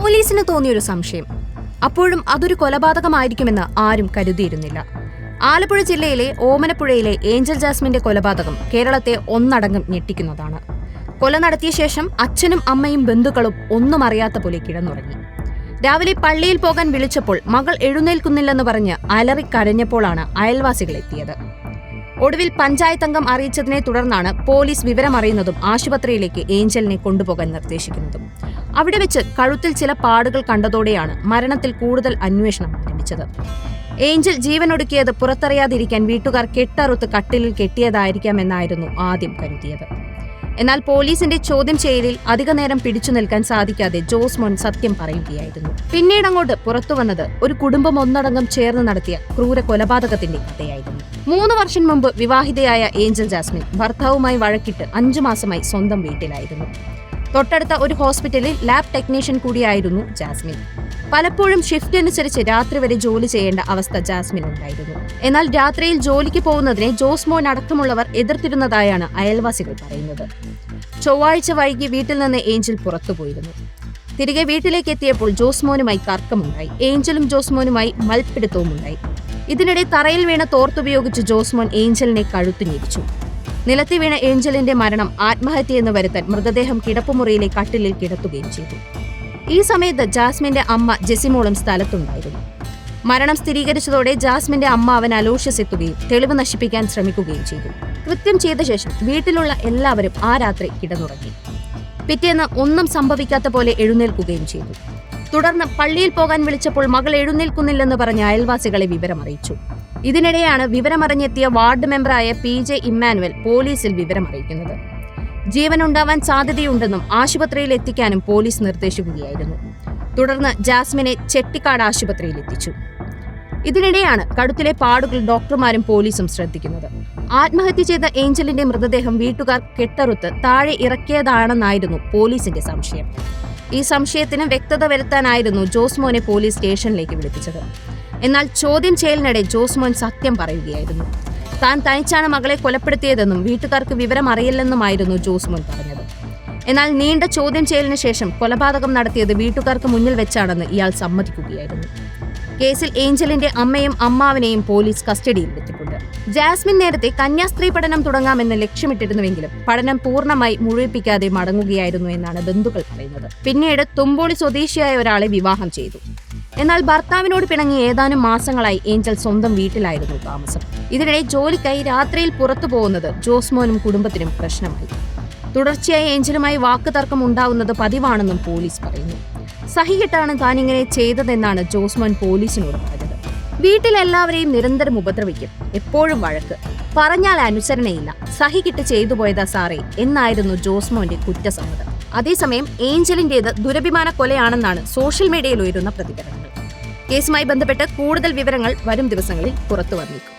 പോലീസിന് തോന്നിയൊരു സംശയം. അപ്പോഴും അതൊരു കൊലപാതകമായിരിക്കുമെന്ന് ആരും കരുതിയിരുന്നില്ല. ആലപ്പുഴ ജില്ലയിലെ ഓമനപ്പുഴയിലെ ഏഞ്ചൽ ജാസ്മിന്റെ കൊലപാതകം കേരളത്തെ ഒന്നടങ്കം ഞെട്ടിക്കുന്നതാണ്. കൊല നടത്തിയ ശേഷം അച്ഛനും അമ്മയും ബന്ധുക്കളും ഒന്നും അറിയാത്ത പോലെ കിടന്നുറങ്ങി. രാവിലെ പള്ളിയിൽ പോകാൻ വിളിച്ചപ്പോൾ മകൾ എഴുന്നേൽക്കുന്നില്ലെന്ന് പറഞ്ഞ് അലറി കരഞ്ഞപ്പോഴാണ് അയൽവാസികൾ എത്തിയത്. ഒടുവിൽ പഞ്ചായത്ത് അംഗം അറിയിച്ചതിനെ തുടർന്നാണ് പോലീസ് വിവരമറിയുന്നതും ആശുപത്രിയിലേക്ക് ഏഞ്ചലിനെ കൊണ്ടുപോകാൻ നിർദ്ദേശിക്കുന്നതും. അവിടെ വെച്ച് കഴുത്തിൽ ചില പാടുകൾ കണ്ടതോടെയാണ് മരണത്തിൽ കൂടുതൽ അന്വേഷണം ആരംഭിച്ചത് ഏഞ്ചൽ ജീവനൊടുക്കിയത് പുറത്തറിയാതിരിക്കാൻ വീട്ടുകാർ കെട്ടറുത്ത് കട്ടിലിൽ കെട്ടിയതായിരിക്കാം എന്നായിരുന്നു ആദ്യം കരുതിയത്. എന്നാൽ പോലീസിന്റെ ചോദ്യം ചെയ്യലിൽ അധികനേരം പിടിച്ചു നിൽക്കാൻ സാധിക്കാതെ ജോസ് മോൻ സത്യം പറയുകയായിരുന്നു. പിന്നീട് അങ്ങോട്ട് പുറത്തു വന്നത് ഒരു കുടുംബം ഒന്നടങ്കം ചേർന്ന് നടത്തിയ ക്രൂര കൊലപാതകത്തിന്റെ കഥയായിരുന്നു. മൂന്ന് വർഷം മുമ്പ് വിവാഹിതയായ ഏഞ്ചൽ ജാസ്മിൻ ഭർത്താവുമായി വഴക്കിട്ട് അഞ്ചു മാസമായി സ്വന്തം വീട്ടിലായിരുന്നു. തൊട്ടടുത്ത ഒരു ഹോസ്പിറ്റലിൽ ലാബ് ടെക്നീഷ്യൻ കൂടിയായിരുന്നു ജാസ്മിൻ. പലപ്പോഴും ഷിഫ്റ്റ് അനുസരിച്ച് രാത്രി വരെ ജോലി ചെയ്യേണ്ട അവസ്ഥ ജാസ്മിൻ ഉണ്ടായിരുന്നു. എന്നാൽ രാത്രിയിൽ ജോലിക്ക് പോകുന്നതിനെ ജോസ്മോൻ അടക്കമുള്ളവർ എതിർത്തിരുന്നതായാണ് അയൽവാസികൾ പറയുന്നത്. ചൊവ്വാഴ്ച വൈകി വീട്ടിൽ നിന്ന് ഏഞ്ചൽ പുറത്തുപോയിരുന്നു തിരികെ വീട്ടിലേക്ക് എത്തിയപ്പോൾ ജോസ്മോനുമായി തർക്കമുണ്ടായി. ഏഞ്ചലും ജോസ്മോനുമായി മൽപ്പിടുത്തവുമുണ്ടായി. ഇതിനിടെ തറയിൽ വീണ തോർത്തുപയോഗിച്ച് ജോസ്മോൻ ഏഞ്ചലിനെ കഴുത്തു ഞെരിച്ചു. നിലത്തി വീണ ഏഞ്ചലിന്റെ മരണം ആത്മഹത്യയെന്ന് വരുത്താൻ മൃതദേഹം കിടപ്പുമുറിയിലെ കട്ടിലിൽ കിടത്തുകയും ചെയ്തു. ഈ സമയത്ത് ജാസ്മിന്റെ അമ്മ ജെസിമോളും സ്ഥലത്തുണ്ടായിരുന്നു. മരണം സ്ഥിരീകരിച്ചതോടെ ജാസ്മിന്റെ അമ്മ അവൻ അലോഷ്യസ് എത്തുകയും തെളിവ് നശിപ്പിക്കാൻ ശ്രമിക്കുകയും ചെയ്തു. കൃത്യം ചെയ്ത ശേഷം വീട്ടിലുള്ള എല്ലാവരും ആ രാത്രി കിടന്നുറങ്ങി. പിറ്റേന്ന് ഒന്നും സംഭവിക്കാത്ത പോലെ എഴുന്നേൽക്കുകയും ചെയ്തു. തുടർന്ന് പള്ളിയിൽ പോകാൻ വിളിച്ചപ്പോൾ മകൾ എഴുന്നേൽക്കുന്നില്ലെന്ന് പറഞ്ഞ അയൽവാസികളെ വിവരമറിയിച്ചു. ഇതിനിടെയാണ് വിവരമറിഞ്ഞെത്തിയ വാർഡ് മെമ്പറായ പി ജെ ഇമ്മാനുവൽ പോലീസിൽ വിവരമറിയിക്കുന്നത്. ജീവനുണ്ടാവാൻ സാധ്യതയുണ്ടെന്നും ആശുപത്രിയിൽ എത്തിക്കാനും പോലീസ് നിർദ്ദേശിക്കുകയായിരുന്നു. തുടർന്ന് ജാസ്മിനെ ചെട്ടിക്കാട് ആശുപത്രിയിൽ എത്തിച്ചു. ഇതിനിടെയാണ് കടുത്തിലെ പാടുകൾ ഡോക്ടർമാരും പോലീസും ശ്രദ്ധിക്കുന്നത്. ആത്മഹത്യ ചെയ്ത ഏഞ്ചലിന്റെ മൃതദേഹം വീട്ടുകാർ കെട്ടറുത്ത് താഴെ ഇറക്കിയതാണെന്നായിരുന്നു പോലീസിന്റെ സംശയം. ഈ സംശയത്തിന് വ്യക്തത വരുത്താനായിരുന്നു ജോസ്മോനെ പോലീസ് സ്റ്റേഷനിലേക്ക് വിളിപ്പിച്ചത്. എന്നാൽ ചോദ്യം ചെയ്യലിനിടെ ജോസ്മോൻ സത്യം പറയുകയായിരുന്നു. താൻ തനിച്ചാണ് മകളെ കൊലപ്പെടുത്തിയതെന്നും വീട്ടുകാർക്ക് വിവരം അറിയില്ലെന്നുമായിരുന്നു ജോസ്മോൻ പറഞ്ഞത്. എന്നാൽ നീണ്ട ചോദ്യം ചെയ്യലിന് ശേഷം കൊലപാതകം നടത്തിയത് വീട്ടുകാർക്ക് മുന്നിൽ വെച്ചാണെന്ന് ഇയാൾ സമ്മതിക്കുകയായിരുന്നു. കേസിൽ ഏഞ്ചലിന്റെ അമ്മയും അമ്മാവനെയും പോലീസ് കസ്റ്റഡിയിൽ വെച്ചിട്ടുണ്ട്. ജാസ്മിൻ നേരത്തെ കന്യാസ്ത്രീ പഠനം തുടങ്ങാമെന്ന് ലക്ഷ്യമിട്ടിരുന്നുവെങ്കിലും പഠനം പൂർണമായി മുഴുവിപ്പിക്കാതെ മടങ്ങുകയായിരുന്നു എന്നാണ് ബന്ധുക്കൾ പറയുന്നത്. പിന്നീട് തുമ്പോളി സ്വദേശിയായ ഒരാളെ വിവാഹം ചെയ്തു. എന്നാൽ ഭർത്താവിനോട് പിണങ്ങി ഏതാനും മാസങ്ങളായി ഏഞ്ചൽ സ്വന്തം വീട്ടിലായിരുന്നു താമസം. ഇതിനിടെ ജോലിക്കായി രാത്രിയിൽ പുറത്തു പോകുന്നത് ജോസ്മോനും കുടുംബത്തിനും പ്രശ്നമായി. തുടർച്ചയായി ഏഞ്ചലുമായി വാക്കുതർക്കം ഉണ്ടാവുന്നത് പതിവാണെന്നും പോലീസ് പറയുന്നു. സഹികെട്ടാണ് താൻ ഇങ്ങനെ ചെയ്തതെന്നാണ് ജോസ്മോൻ പോലീസിനോട് പറഞ്ഞത്. വീട്ടിലെല്ലാവരെയും നിരന്തരം ഉപദ്രവിക്കും എപ്പോഴും വഴക്ക്. പറഞ്ഞാൽ അനുസരണയില്ല. സഹികിട്ട് ചെയ്തു പോയതാ സാറേ എന്നായിരുന്നു ജോസ്മോന്റെ കുറ്റസമ്മതം. അതേസമയം ഏഞ്ചലിന്റേത് ദുരഭിമാന കൊലയാണെന്നാണ് സോഷ്യൽ മീഡിയയിൽ ഉയരുന്ന പ്രതികരണങ്ങൾ കേസുമായി ബന്ധപ്പെട്ട് കൂടുതൽ വിവരങ്ങൾ വരും ദിവസങ്ങളിൽ പുറത്തു വന്നേക്കും.